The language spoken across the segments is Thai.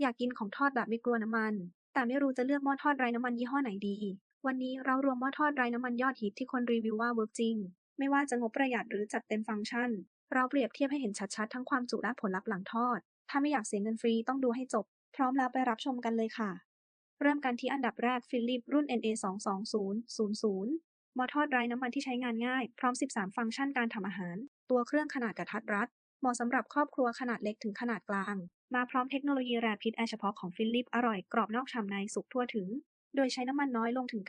อยากกินของทอดแบบไม่กลัวน้ำมัน แต่ไม่รู้จะเลือกหม้อทอดไร้น้ำมันยี่ห้อไหนดี วันนี้เรารวมหม้อทอดไร้น้ำมันยอดฮิตที่คนรีวิวว่าเวิร์กจริง ไม่ว่าจะงบประหยัดหรือจัดเต็มฟังก์ชัน เราเปรียบเทียบให้เห็นชัดๆ ทั้งความจุและผลลัพธ์หลังทอด ถ้าไม่อยากเสียเงินฟรีต้องดูให้จบ พร้อมแล้วไปรับชมกันเลยค่ะ เริ่มกันที่อันดับแรกฟิลิปรุ่น NA 2 2 0 0 0หม้อทอดไร้น้ำมันที่ใช้งานง่าย พร้อม 13 ฟังก์ชันการทำอาหาร ตัวเครื่องขนาดกระทัดรัดเหมาะสำหรับครอบครัวขนาดเล็กถึงขนาดกลาง มาพร้อมเทคโนโลยีแรพิดแอร์เฉพาะของฟิลิปอร่อยกรอบนอกฉ่ำในสุกทั่วถึง โดยใช้น้ำมันน้อยลงถึง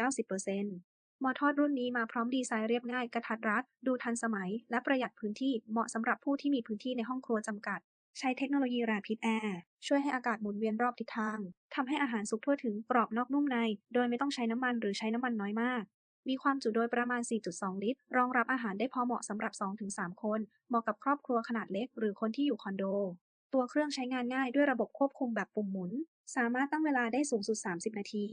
90%หมอทอดรุ่นนี้มาพร้อมดีไซน์เรียบง่ายกระทัดรัด ดูทันสมัย และประหยัดพื้นที่เหมาะสำหรับผู้ที่มีพื้นที่ในห้องครัวจำกัด ใช้เทคโนโลยีแรพิดแอร์ช่วยให้อากาศหมุนเวียนรอบทิศทางทำให้อาหารสุกทั่วถึงกรอบนอกนุ่มใน โดยไม่ต้องใช้น้ำมันหรือใช้น้ำมันน้อยมากมีความจุโดยประมาณ 4.2 ลิตร รองรับอาหารได้พอเหมาะสำหรับ 2-3 คน เหมาะกับครอบครัวขนาดเล็ก หรือคนที่อยู่คอนโด ตัวเครื่องใช้งานง่ายด้วยระบบควบคุมแบบปุ่มหมุน สามารถตั้งเวลาได้สูงสุด 30 นาที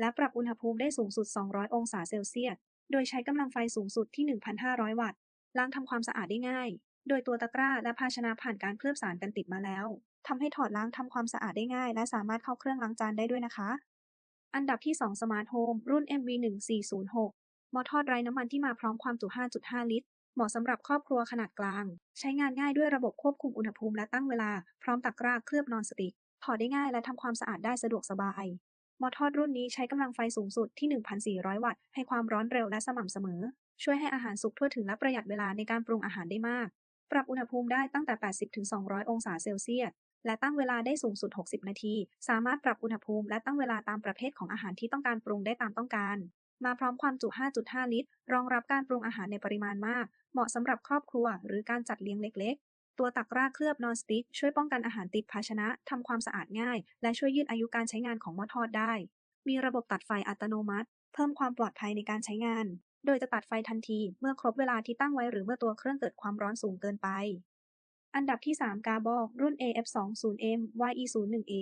และปรับอุณหภูมิได้สูงสุด 200 องศาเซลเซียส โดยใช้กำลังไฟสูงสุดที่ 1,500 วัตต์ ล้างทำความสะอาดได้ง่าย โดยตัวตะกร้าและภาชนะผ่านการเคลือบสารกันติดมาแล้วทำให้ถอดล้างทำความสะอาดได้ง่าย และสามารถเข้าเครื่องล้างจานได้ด้วยนะคะ อันดับที่ 2 Smart Home รุ่น MV1406 หม้อทอดไร้น้ำมันที่มาพร้อมความจุ 5.5 ลิตร เหมาะสำหรับครอบครัวขนาดกลาง ใช้งานง่ายด้วยระบบควบคุมอุณหภูมิและตั้งเวลา พร้อมตะกร้าเคลือบนอนสติก ถอดได้ง่ายและทำความสะอาดได้สะดวกสบาย หม้อทอดรุ่นนี้ใช้กำลังไฟสูงสุดที่ 1,400 วัตต์ ให้ความร้อนเร็วและสม่ำเสมอ ช่วยให้อาหารสุกทั่วถึงและประหยัดเวลาในการปรุงอาหารได้มาก ปรับอุณหภูมิได้ตั้งแต่ 80-200 องศาเซลเซียส และตั้งเวลาได้สูงสุด 60 นาที สามารถปรับอุณหภูมิและตั้งเวลาตามประเภทของอาหารที่ต้องการปรุงได้ตามต้องการ มาพร้อมความจุ 5.5 ลิตร รองรับการปรุงอาหารในปริมาณมาก เหมาะสำหรับครอบครัว หรือการจัดเลี้ยงเล็ก ๆ ตัวตักรากเคลือบนอนสติ๊กช่วยป้องกันอาหารติดภาชนะ ทำความสะอาดง่าย และช่วยยืดอายุการใช้งานของหม้อทอดได้ มีระบบตัดไฟอัตโนมัติ เพิ่มความปลอดภัยในการใช้งาน โดยจะตัดไฟทันที เมื่อครบเวลาที่ตั้งไว้หรือเมื่อตัวเครื่องเกิดความร้อนสูงเกินไป อันดับที่ 3 กาบอกรุ่น AF20M YE01A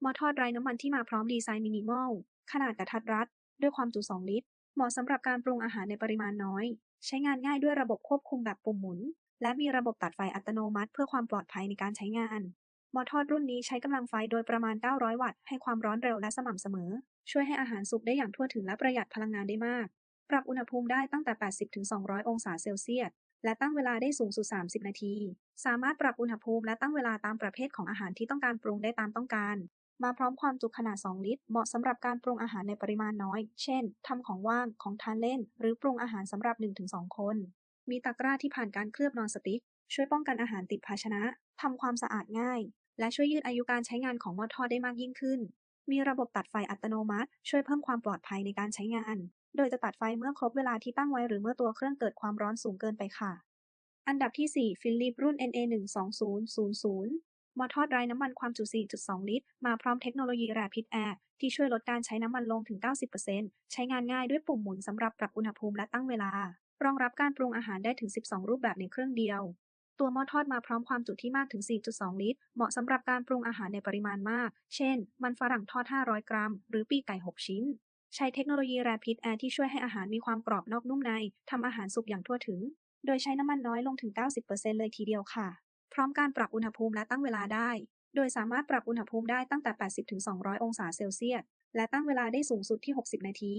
หม้อทอดไร้น้ำมันที่มาพร้อมดีไซน์มินิมอลขนาดกระทัดรัด ด้วยความจุ 2 ลิตร เหมาะสำหรับการปรุงอาหารในปริมาณน้อย ใช้งานง่ายด้วยระบบควบคุมแบบปุ่มหมุน และมีระบบตัดไฟอัตโนมัติ เพื่อความปลอดภัยในการใช้งานหม้อทอดรุ่นนี้ใช้กำลังไฟโดยประมาณ 900 วัตต์ ให้ความร้อนเร็วและสม่ำเสมอ ช่วยให้อาหารสุกได้อย่างทั่วถึงและประหยัดพลังงานได้มาก ปรับอุณหภูมิได้ตั้งแต่ 80-200 องศาเซลเซียส และตั้งเวลาได้สูงสุด 30 นาที สามารถปรับอุณหภูมิและตั้งเวลาตามประเภทของอาหารที่ต้องการปรุงได้ตามต้องการ มาพร้อมความจุขนาด 2 ลิตร เหมาะสำหรับการปรุงอาหารในปริมาณน้อย เช่น ทำของว่าง ของทานเล่น หรือปรุงอาหารสำหรับ 1-2 คน มีตะกร้าที่ผ่านการเคลือบนอนสติ๊ก ช่วยป้องกันอาหารติดภาชนะ ทำความสะอาดง่าย และช่วยยืดอายุการใช้งานของหม้อทอดได้มากยิ่งขึ้น มีระบบตัดไฟอัตโนมัติ ช่วยเพิ่มความปลอดภัยในการใช้งาน โดยจะตัดไฟเมื่อครบเวลาที่ตั้งไว้หรือเมื่อตัวเครื่องเกิดความร้อนสูงเกินไปค่ะ อันดับที่ 4 ฟิลิปรุ่น NA12000 มอทอดไร้น้ำมันความจุ 4.2 ลิตร มาพร้อมเทคโนโลยี Rapid Air ที่ช่วยลดการใช้น้ำมันลงถึง 90%ใช้งานง่ายด้วยปุ่มหมุนสำหรับปรับอุณหภูมิและตั้งเวลา รองรับการปรุงอาหารได้ถึง 12 รูปแบบในเครื่องเดียว ตัวหม้อทอดมาพร้อมความจุที่มากถึง 4.2 ลิตร เหมาะสำหรับการปรุงอาหารในปริมาณมาก เช่น มันฝรั่งทอด 500 กรัม หรือปีกไก่ 6 ชิ้น ใช้เทคโนโลยี Rapid Air ที่ช่วยให้อาหารมีความกรอบนอกนุ่มในทำอาหารสุกอย่างทั่วถึง โดยใช้น้ำมันน้อยลงถึง 90%เลยทีเดียวค่ะ พร้อมการปรับอุณหภูมิและตั้งเวลาได้ โดยสามารถปรับอุณหภูมิได้ตั้งแต่ 80-200 องศาเซลเซียส และตั้งเวลาได้สูงสุดที่ 60 นาที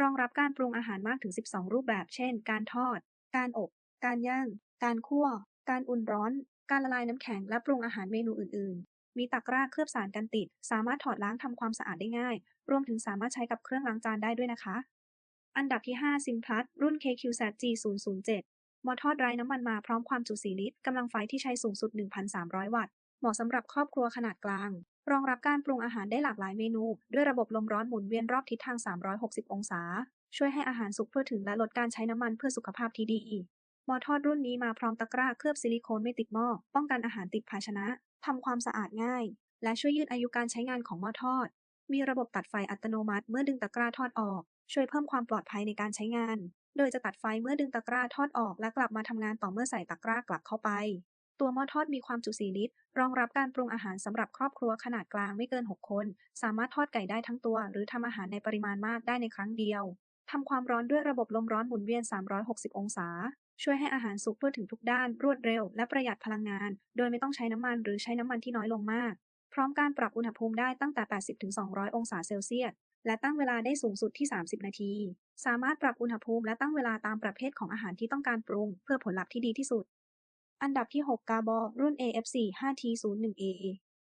รองรับการปรุงอาหารมากถึง 12 รูปแบบ เช่น การทอด การอบ การย่าง การคั่ว การอุ่นร้อน การละลายน้ำแข็ง และปรุงอาหารเมนูอื่น ๆ มีตะกร้าเคลือบสารกันติด สามารถถอดล้างทำความสะอาดได้ง่าย รวมถึงสามารถใช้กับเครื่องล้างจานได้ด้วยนะคะ อันดับที่ 5 ซิมพลัสรุ่น KQZG007 หม้อทอดไร้น้ำมันมาพร้อมความจุ 4 ลิตร กำลังไฟที่ใช้สูงสุด 1,300 วัตต์ เหมาะสำหรับครอบครัวขนาดกลาง รองรับการปรุงอาหารได้หลากหลายเมนู ด้วยระบบลมร้อนหมุนเวียนรอบทิศทาง 360 องศา ช่วยให้อาหารสุกทั่วถึงและลดการใช้น้ำมันเพื่อสุขภาพที่ดี หม้อทอดรุ่นนี้มาพร้อมตะกร้าเคลือบซิลิโคนไม่ติดหม้อ ป้องกันอาหารติดภาชนะ ทำความสะอาดง่าย และช่วยยืดอายุการใช้งานของหม้อทอด มีระบบตัดไฟอัตโนมัติเมื่อดึงตะกร้าทอดออก ช่วยเพิ่มความปลอดภัยในการใช้งานโดยจะตัดไฟเมื่อดึงตะกร้าทอดออกและกลับมาทำงานต่อเมื่อใส่ตะกร้ากลับเข้าไป ตัวหม้อทอดมีความจุ 4 ลิตร รองรับการปรุงอาหารสำหรับครอบครัวขนาดกลางไม่เกิน 6 คน สามารถทอดไก่ได้ทั้งตัว หรือทำอาหารในปริมาณมากได้ในครั้งเดียวทำความร้อนด้วยระบบลมร้อนหมุนเวียน 360 องศา ช่วยให้อาหารสุกทั่วถึงทุกด้าน รวดเร็ว และประหยัดพลังงาน โดยไม่ต้องใช้น้ำมันหรือใช้น้ำมันที่น้อยลงมาก พร้อมการปรับอุณหภูมิได้ตั้งแต่ 80-200 องศาเซลเซียส และตั้งเวลาได้สูงสุดที่ 30 นาที สามารถปรับอุณหภูมิและตั้งเวลาตามประเภทของอาหารที่ต้องการปรุง เพื่อผลลัพธ์ที่ดีที่สุด อันดับที่ 6 กาบอ รุ่น AFC 5T01A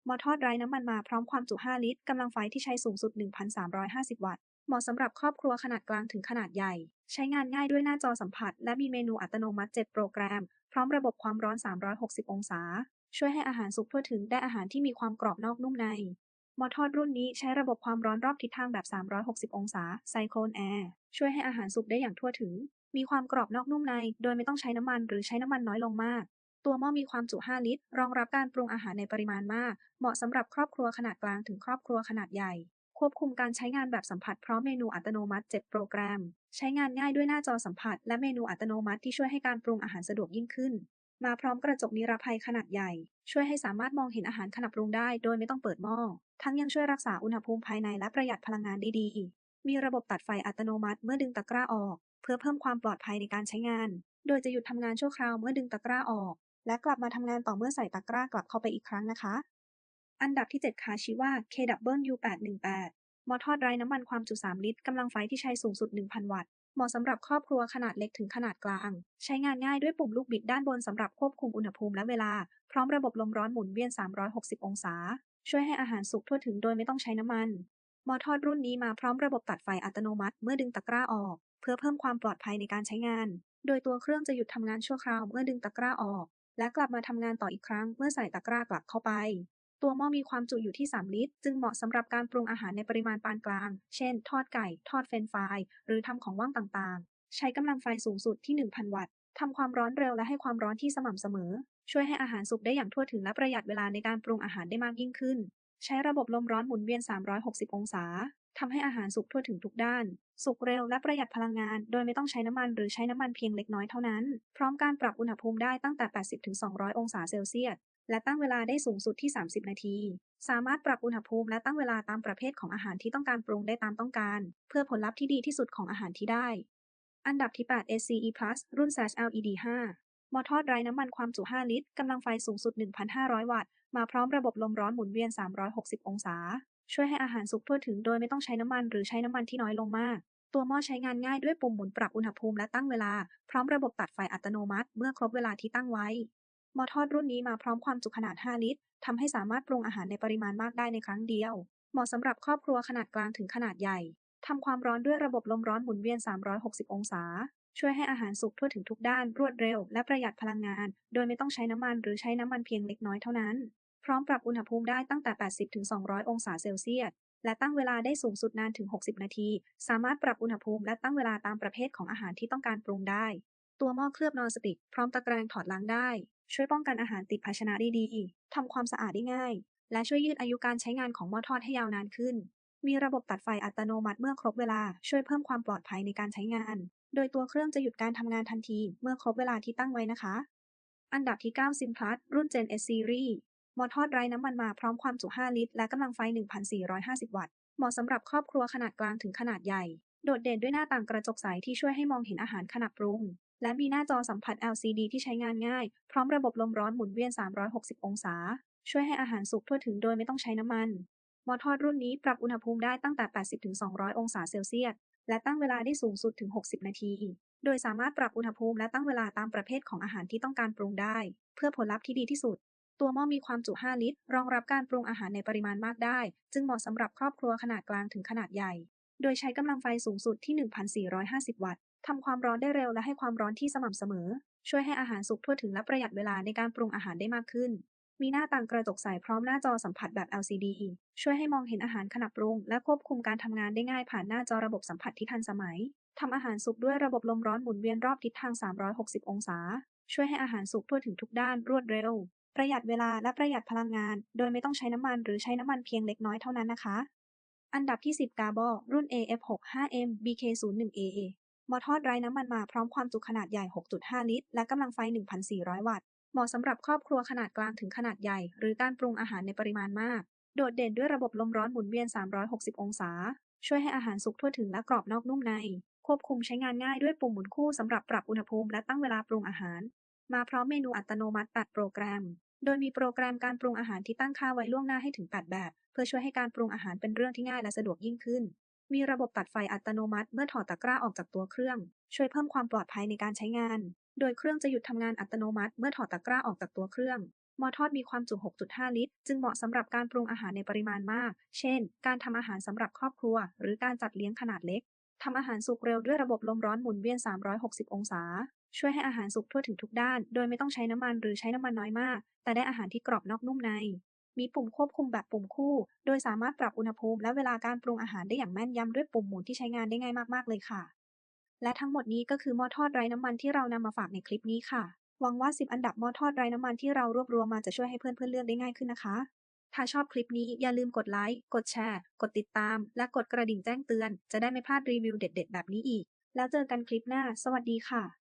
หม้อทอดไร้น้ำมันมาพร้อมความจุ 5 ลิตร กำลังไฟที่ใช้สูงสุด 1,350 วัตต์ เหมาะสำหรับครอบครัวขนาดกลางถึงขนาดใหญ่ ใช้งานง่ายด้วยหน้าจอสัมผัส และมีเมนูอัตโนมัติ 7 โปรแกรม พร้อมระบบความร้อน 360 องศา ช่วยให้อาหารสุกทั่วถึงได้อาหารที่มีความกรอบนอกนุ่มใน หม้อทอดรุ่นนี้ใช้ระบบความร้อนรอบทิศทางแบบ 360 องศา Cyclone Air ช่วยให้อาหารสุกได้อย่างทั่วถึง มีความกรอบนอกนุ่มใน โดยไม่ต้องใช้น้ำมันหรือใช้น้ำมันน้อยลงมาก ตัวหม้อมีความจุ 5 ลิตร รองรับการปรุงอาหารในปริมาณมาก เหมาะสำหรับครอบครัวขนาดกลางถึงครอบครัวขนาดใหญ่ ควบคุมการใช้งานแบบสัมผัสพร้อมเมนูอัตโนมัติ 7 โปรแกรม ใช้งานง่ายด้วยหน้าจอสัมผัส และเมนูอัตโนมัติที่ช่วยให้การปรุงอาหารสะดวกยิ่งขึ้น มาพร้อมกระจกนิรภัยขนาดใหญ่ ช่วยให้สามารถมองเห็นอาหารขณะปรุงได้โดยไม่ต้องเปิดหม้อ ทั้งยังช่วยรักษาอุณหภูมิภายในและประหยัดพลังงานได้ดี มีระบบตัดไฟอัตโนมัติเมื่อดึงตะกร้าออก เพื่อเพิ่มความปลอดภัยในการใช้งาน โดยจะหยุดทำงานชั่วคราวเมื่อดึงตะกร้าออก และกลับมาทำงานต่อเมื่อใส่ตะกร้ากลับเข้าไปอีกครั้งนะคะ อันดับที่ 7 คาชิว่า KW818 หม้อทอดไร้น้ำมันความจุ 3 ลิตรกำลังไฟที่ใช้สูงสุด 1,000 วัตต์ เหมาะสำหรับครอบครัวขนาดเล็กถึงขนาดกลาง ใช้งานง่ายด้วยปุ่มลูกบิดด้านบนสำหรับควบคุมอุณหภูมิและเวลา พร้อมระบบลมร้อนหมุนเวียน 360 องศา ช่วยให้อาหารสุกทั่วถึงโดยไม่ต้องใช้น้ำมัน หม้อทอดรุ่นนี้มาพร้อมระบบตัดไฟอัตโนมัติเมื่อดึงตะกร้าออก เพื่อเพิ่มความปลอดภัยในการใช้งาน โดยตัวเครื่องจะหยุดทำงานชั่วคราวเมื่อดึงตะกร้าออก และกลับมาทำงานต่ออีกครั้งเมื่อใส่ตะกร้ากลับเข้าไป ตัวหม้อมีความจุอยู่ที่ 3 ลิตร จึงเหมาะสำหรับการปรุงอาหารในปริมาณปานกลาง เช่น ทอดไก่ ทอดเฟรนฟราย หรือทำของว่างต่างๆ ใช้กำลังไฟสูงสุดที่ 1,000 วัตต์ ทำความร้อนเร็วและให้ความร้อนที่สม่ำเสมอ ช่วยให้อาหารสุกได้อย่างทั่วถึงและประหยัดเวลาในการปรุงอาหารได้มากยิ่งขึ้น ใช้ระบบลมร้อนหมุนเวียน 360 องศาทำให้อาหารสุกทั่วถึงทุกด้าน สุกเร็วและประหยัดพลังงาน โดยไม่ต้องใช้น้ำมันหรือใช้น้ำมันเพียงเล็กน้อยเท่านั้น พร้อมการปรับอุณหภูมิได้ตั้งแต่ 80-200 องศาเซลเซียส และตั้งเวลาได้สูงสุดที่ 30 นาที สามารถปรับอุณหภูมิและตั้งเวลาตามประเภทของอาหารที่ต้องการปรุงได้ตามต้องการ เพื่อผลลัพธ์ที่ดีที่สุดของอาหารที่ได้ อันดับที่ 8 SCE Plus รุ่น Sash LED 5 หม้อทอดไร้น้ำมันความจุ 5 ลิตร กำลังไฟสูงสุด 1,500 วัตต์ มาพร้อมระบบลมร้อนหมุนเวียน 360 องศา ช่วยให้อาหารสุกทั่วถึงโดยไม่ต้องใช้น้ำมันหรือใช้น้ำมันที่น้อยลงมาก ตัวหม้อใช้งานง่ายด้วยปุ่มหมุนปรับอุณหภูมิและตั้งเวลา พร้อมระบบตัดไฟอัตโนมัติ เมื่อครบเวลาที่ตั้งไว้ หม้อทอดรุ่นนี้มาพร้อมความจุขนาด 5 ลิตรทำให้สามารถปรุงอาหารในปริมาณมากได้ในครั้งเดียว เหมาะสำหรับครอบครัวขนาดกลางถึงขนาดใหญ่ทำความร้อนด้วยระบบลมร้อนหมุนเวียน 360 องศา ช่วยให้อาหารสุกทั่วถึงทุกด้าน รวดเร็ว และประหยัดพลังงาน โดยไม่ต้องใช้น้ำมันหรือใช้น้ำมันเพียงเล็กน้อยเท่านั้น พร้อมปรับอุณหภูมิได้ตั้งแต่ 80-200 องศาเซลเซียส และตั้งเวลาได้สูงสุดนานถึง 60 นาที สามารถปรับอุณหภูมิและตั้งเวลาตามประเภทของอาหารที่ต้องการปรุงได้ ตัวหม้อเคลือบนอนสติกพร้อมตะแกรงถอดล้างได้ ช่วยป้องกันอาหารติดภาชนะได้ดีทำความสะอาดได้ง่าย และช่วยยืดอายุการใช้งานของหม้อทอดให้ยาวนานขึ้น มีระบบตัดไฟอัตโนมัติเมื่อครบเวลาช่วยเพิ่มความปลอดภัยในการใช้งาน โดยตัวเครื่องจะหยุดการทำงานทันทีเมื่อครบเวลาที่ตั้งไว้นะคะ อันดับที่9 Simplas รุ่น Gen S Series หม้อทอดไร้น้ำมันมาพร้อมความจุ 5 ลิตร และกำลังไฟ 1,450 วัตต์ เหมาะสำหรับครอบครัวขนาดกลางถึงขนาดใหญ่ โดดเด่นด้วยหน้าต่างกระจกใสที่ช่วยให้มองเห็นอาหารขณะปรุง และมีหน้าจอสัมผัส LCD ที่ใช้งานง่าย พร้อมระบบลมร้อนหมุนเวียน 360 องศา ช่วยให้อาหารสุกทั่วถึงโดยไม่ต้องใช้น้ำมัน หม้อทอดรุ่นนี้ปรับอุณหภูมิได้ตั้งแต่ 80-200 องศาเซลเซียส และตั้งเวลาได้สูงสุดถึง 60 นาที โดยสามารถปรับอุณหภูมิและตั้งเวลาตามประเภทของอาหารที่ต้องการปรุงได้ เพื่อผลลัพธ์ที่ดีที่สุด ตัวหม้อมีความจุ 5 ลิตร รองรับการปรุงอาหารในปริมาณมากได้ จึงเหมาะสำหรับครอบครัวขนาดกลางถึงขนาดใหญ่ โดยใช้กำลังไฟสูงสุดที่ 1,450 วัตต์ ทำความร้อนได้เร็วและให้ความร้อนที่สม่ำเสมอ ช่วยให้อาหารสุกทั่วถึงและประหยัดเวลาในการปรุงอาหารได้มากขึ้น มีหน้าต่างกระจกใสพร้อมหน้าจอสัมผัสแบบ LCD ช่วยให้มองเห็นอาหารขณะปรุง และควบคุมการทำงานได้ง่ายผ่านหน้าจอระบบสัมผัสที่ทันสมัยทำอาหารสุกด้วยระบบลมร้อนหมุนเวียนรอบทิศทาง 360 องศา ช่วยให้อาหารสุกทั่วถึงทุกด้านรวดเร็ว ประหยัดเวลาและประหยัดพลังงาน โดยไม่ต้องใช้น้ำมันหรือใช้น้ำมันเพียงเล็กน้อยเท่านั้นนะคะ อันดับที่ 10 กาบอรุ่น AF65M BK01A ห มอทอดไร้น้ำมันมาพร้อมความจุขนาดใหญ่ 6.5 ลิตร และกำลังไฟ 1,400 วัตต์ เหมาะสำหรับครอบครัวขนาดกลางถึงขนาดใหญ่ หรือการปรุงอาหารในปริมาณมาก โดดเด่นด้วยระบบลมร้อนหมุนเวียน 360 องศา ช่วยให้อาหารสุกทั่วถึงและกรอบนอกนุ่มใน ควบคุมใช้งานง่ายด้วยปุ่มหมุนคู่สำหรับปรับอุณหภูมิและตั้งเวลาปรุงอาหาร มาพร้อมเมนูอัตโนมัติตัดโปรแกรม โดยมีโปรแกรมการปรุงอาหารที่ตั้งค่าไว้ล่วงหน้าให้ถึง8แบบ เพื่อช่วยให้การปรุงอาหารเป็นเรื่องที่ง่ายและสะดวกยิ่งขึ้น มีระบบตัดไฟอัตโนมัติเมื่อถอดตะกร้าออกจากตัวเครื่อง ช่วยเพิ่มความปลอดภัยในการใช้งาน โดยเครื่องจะหยุดทำงานอัตโนมัติเมื่อถอดตะกร้าออกจากตัวเครื่อง มอทอดมีความจุ 6.5 ลิตร จึงเหมาะสำหรับการปรุงอาหารในปริมาณมาก เช่น การทำอาหารสำหรับครอบครัว หรือการจัดเลี้ยงขนาดเล็กทำอาหารสุกเร็วด้วยระบบลมร้อนหมุนเวียน 360 องศา ช่วยให้อาหารสุกทั่วถึงทุกด้าน โดยไม่ต้องใช้น้ำมันหรือใช้น้ำมันน้อยมาก แต่ได้อาหารที่กรอบนอกนุ่มใน มีปุ่มควบคุมแบบปุ่มคู่ โดยสามารถปรับอุณหภูมิและเวลาการปรุงอาหารได้อย่างแม่นยำด้วยปุ่มหมุนที่ใช้งานได้ง่ายมากๆเลยค่ะ และทั้งหมดนี้ก็คือหม้อทอดไร้น้ำมันที่เรานำมาฝากในคลิปนี้ค่ะ หวังว่า 10 อันดับหม้อทอดไร้น้ำมันที่เรารวบรวมมาจะช่วยให้เพื่อนๆเลือกได้ง่ายขึ้นนะคะ ถ้าชอบคลิปนี้อย่าลืมกดไลค์ กดแชร์ กดติดตาม และกดกระดิ่งแจ้งเตือน จะได้ไม่พลาดรีวิวเด็ด ๆ แบบนี้อีก แล้วเจอกันคลิปหน้า สวัสดีค่ะ